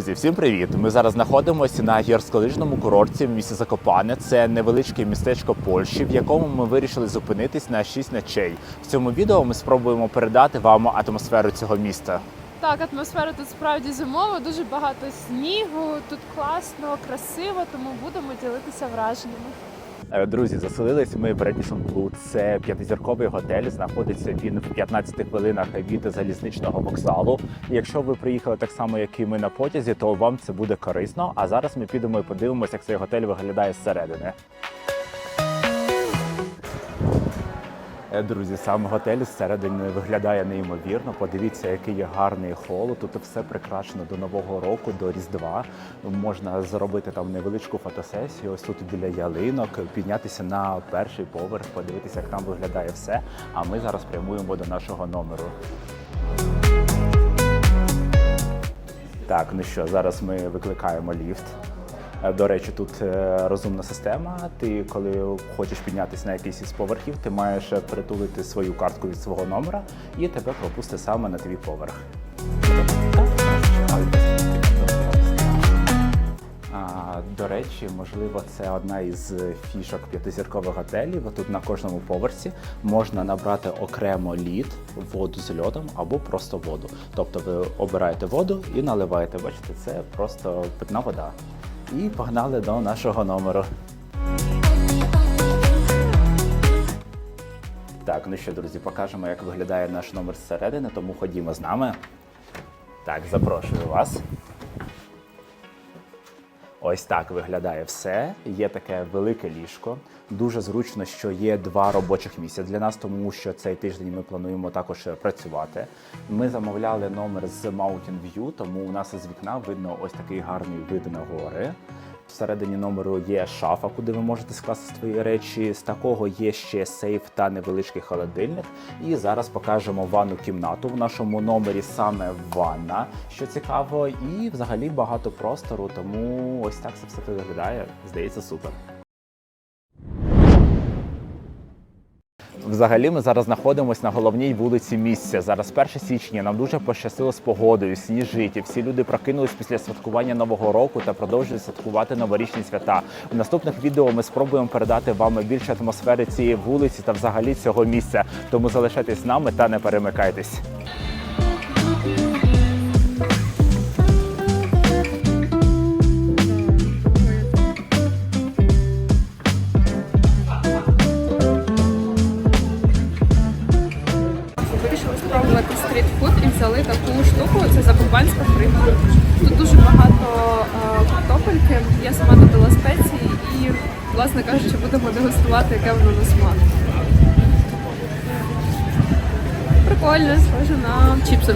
Друзі, всім привіт! Ми зараз знаходимося на гірськолижному курорті в місті Закопане. Це невеличке містечко Польщі, в якому ми вирішили зупинитись на 6 ночей. В цьому відео ми спробуємо передати вам атмосферу цього міста. Так, атмосфера тут справді зимова, дуже багато снігу, тут класно, красиво, тому будемо ділитися враженнями. Е, Друзі, заселились ми в Radisson Blu. Це п'ятизірковий готель. Знаходиться він в 15 хвилинах від залізничного вокзалу. Якщо ви приїхали так само, як і ми на потязі, то вам це буде корисно. А зараз ми підемо і подивимося, як цей готель виглядає зсередини. Друзі, сам готель зсередини виглядає неймовірно. Подивіться, який є гарний хол. Тут все прикрашено до нового року, до Різдва. Можна зробити там невеличку фотосесію. Ось тут біля ялинок, піднятися на перший поверх, подивитися, як там виглядає все. А ми зараз прямуємо до нашого номеру. Так, ну що, зараз ми викликаємо ліфт. Е, До речі, тут е, розумна система. Ти, коли хочеш піднятися на якийсь із поверхів, ти маєш е, притулити свою картку від свого номера і тебе пропустить саме на твій поверх. До речі, можливо, це одна із фішок п'ятизіркових готелів. Тут на кожному поверсі можна набрати окремо лід, воду з льодом або просто воду. Тобто ви обираєте воду і наливаєте. Бачите, це просто питна вода. І погнали до нашого номеру. Так, ну що, друзі, покажемо, як виглядає наш номер зсередини, тому ходімо з нами. Так, запрошую вас. Ось так виглядає все. Є таке велике ліжко. Дуже зручно, що є два робочих місця для нас, тому що цей тиждень ми плануємо також працювати. Ми замовляли номер з Mountain View, тому у нас з вікна видно ось такий гарний вид на гори. Всередині номеру є шафа, куди ви можете скласти свої речі. З такого є ще сейф та невеличкий холодильник. І зараз покажемо ванну кімнату. В нашому номері саме ванна, що цікаво, і взагалі багато простору. Тому ось так це все виглядає. Здається, супер. Взагалі, ми зараз знаходимося на головній вулиці місця. Зараз 1 січня. Нам дуже пощастило з погодою, сніжить. Всі люди прокинулись після святкування нового року та продовжують святкувати новорічні свята. У наступних відео ми спробуємо передати вам більше атмосфери цієї вулиці та взагалі цього місця. Тому залишайтесь з нами та не перемикайтесь. Власне кажучи, будемо дегустувати, яке воно на смак. Прикольно, схоже на чіпси.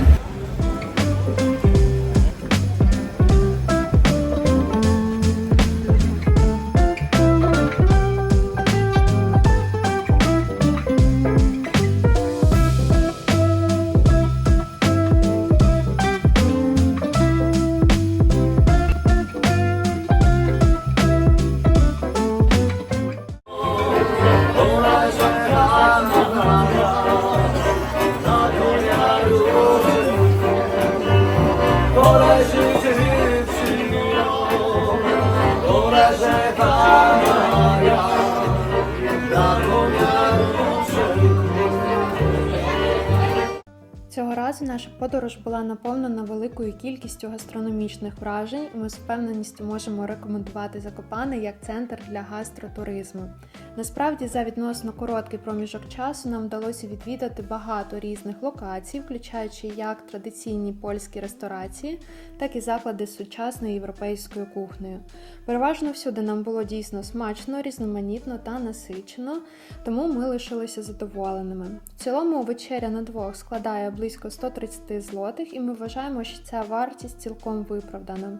Цього разу наша подорож була наповнена великою кількістю гастрономічних вражень. Ми з впевненістю можемо рекомендувати Закопане як центр для гастротуризму. Насправді, за відносно короткий проміжок часу нам вдалося відвідати багато різних локацій, включаючи як традиційні польські ресторації, так і заклади з сучасною європейською кухнею. Переважно всюди нам було дійсно смачно, різноманітно та насичено, тому ми лишилися задоволеними. В цілому вечеря на двох складає близько 130 злотих, і ми вважаємо, що ця вартість цілком виправдана.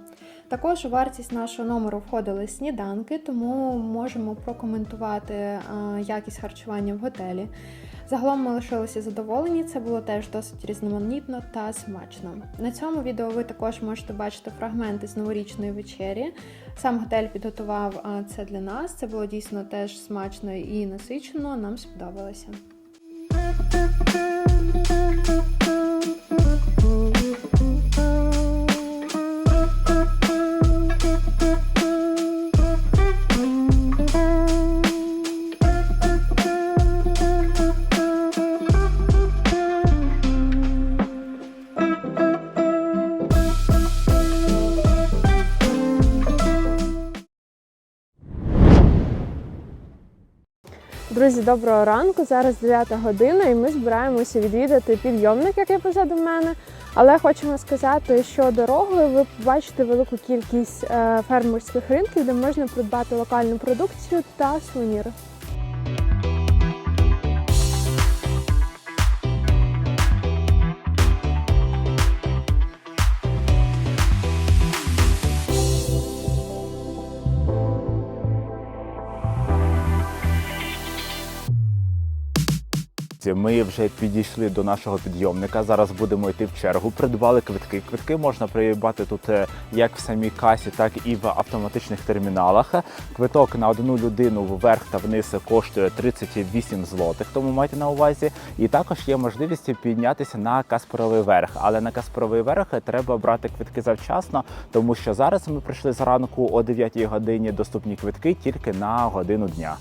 Також у вартість нашого номеру входили сніданки, тому можемо прокоментувати е, якість харчування в готелі. Загалом ми лишилися задоволені, це було теж досить різноманітно та смачно. На цьому відео ви також можете бачити фрагменти з новорічної вечері. Сам готель підготував е, це для нас. Це було дійсно теж смачно і насичено. Нам сподобалося. Друзі, доброго ранку. Зараз 9 година, і ми збираємося відвідати підйомник, який позаду мене. Але хочемо сказати, що дорогою ви побачите велику кількість е, фермерських ринків, де можна придбати локальну продукцію та сувеніри. Ми вже підійшли до нашого підйомника. Зараз будемо йти в чергу. Придбали квитки. Квитки можна придбати тут е, як в самій касі, так і в автоматичних терміналах. Квиток на одну людину вверх та вниз коштує 38 злотих, тому майте на увазі. І також є можливість піднятися на Каспаровий верх. Але на Каспаровий верх треба брати квитки завчасно, тому що зараз ми прийшли зранку о 9 годині. Доступні квитки тільки на годину дня.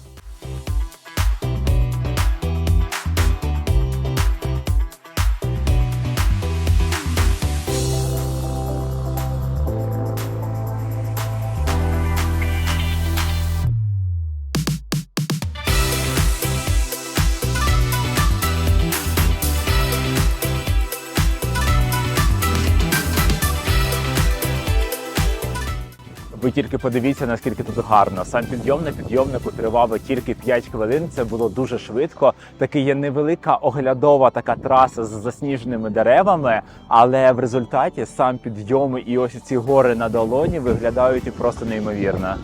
Ви тільки подивіться, наскільки тут гарно. Сам підйом на підйомнику тривав тільки 5 хвилин. Це було дуже швидко. Таки є невелика оглядова така траса з засніженими деревами, але в результаті сам підйом і ось ці гори на долоні виглядають просто неймовірно.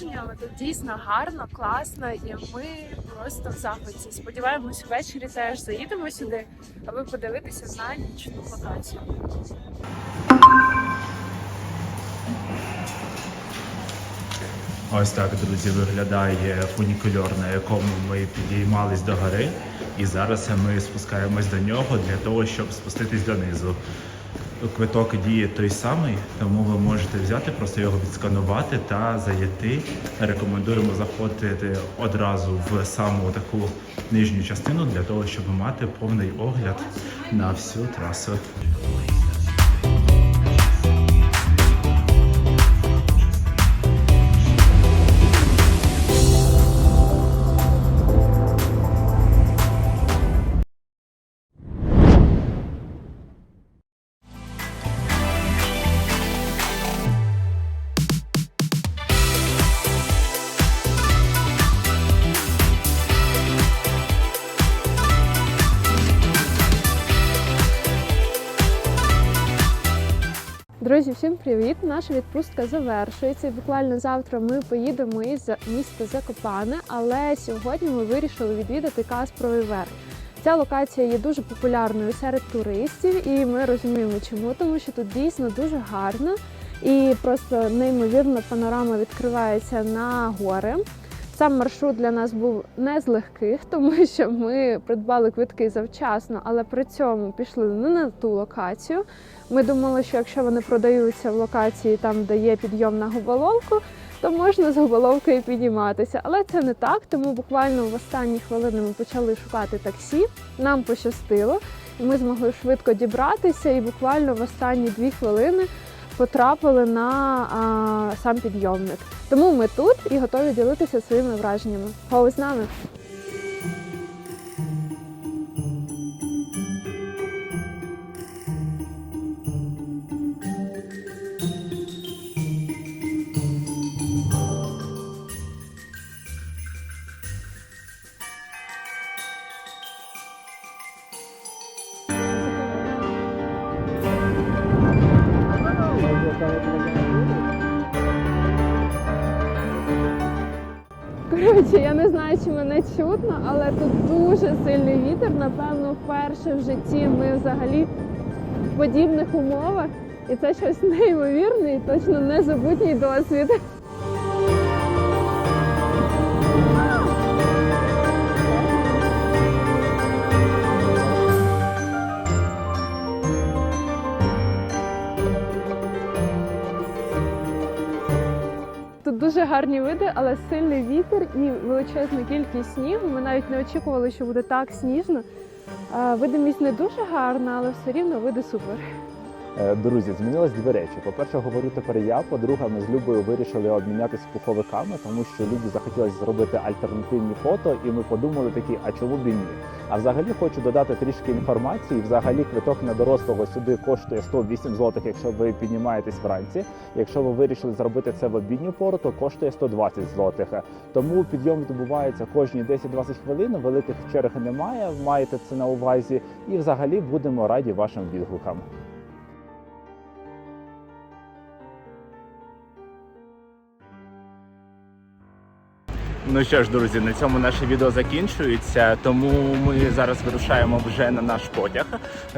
Враженнями. Тут дійсно гарно, класно, і ми просто в захваті. Сподіваємось, ввечері теж заїдемо сюди, аби подивитися на нічну локацію. Ось так, друзі, виглядає фунікульор, на якому ми підіймались до гори. І зараз ми спускаємось до нього для того, щоб спуститись донизу. Квиток діє той самий, тому ви можете взяти, просто його відсканувати та зайти. Рекомендуємо заходити одразу в саму таку нижню частину для того, щоб мати повний огляд на всю трасу. Друзі, всім привіт! Наша відпустка завершується. Буквально завтра ми поїдемо із міста Закопане, але сьогодні ми вирішили відвідати Каспровий верх. Ця локація є дуже популярною серед туристів, і ми розуміємо, чому, тому що тут дійсно дуже гарно і просто неймовірна панорама відкривається на гори. Сам маршрут для нас був не з легких, тому що ми придбали квитки завчасно, але при цьому пішли не на ту локацію. Ми думали, що якщо вони продаються в локації, там де є підйом на губоловку, то можна з губоловкою підійматися. Але це не так, тому буквально в останні хвилини ми почали шукати таксі. Нам пощастило, і ми змогли швидко дібратися, і буквально в останні дві хвилини потрапили на а, сам підйомник. Тому ми тут і готові ділитися своїми враженнями. Гоу з нами! Коротше, я не знаю, чи мене чутно, але тут дуже сильний вітер. Напевно, вперше в житті ми взагалі в подібних умовах. І це щось неймовірне і точно незабутній досвід. Дуже гарні види, але сильний вітер і величезна кількість снігу. Ми навіть не очікували, що буде так сніжно. Видимість не дуже гарна, але все рівно види супер. Е, Друзі, змінилось дві речі. По-перше, говорю тепер я. По-друге, ми з Любою вирішили обмінятися пуховиками, тому що Любі захотілося зробити альтернативні фото, і ми подумали такі, а чому б і ні? А взагалі хочу додати трішки інформації. Взагалі квиток на дорослого сюди коштує 108 злотих, якщо ви піднімаєтесь вранці. Якщо ви вирішили зробити це в обідню пору, то коштує 120 злотих. Тому підйом відбувається кожні 10-20 хвилин. Великих черг немає. Маєте це на увазі, і взагалі будемо раді вашим відгукам. Ну що ж, друзі, на цьому наше відео закінчується, тому ми зараз вирушаємо вже на наш потяг.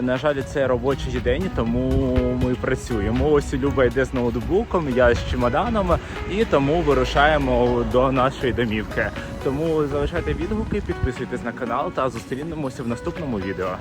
На жаль, це робочий день, тому ми працюємо. Ось Люба йде з ноутбуком, я з чемоданом, і тому вирушаємо до нашої домівки. Тому залишайте відгуки, підписуйтесь на канал та зустрінемося в наступному відео.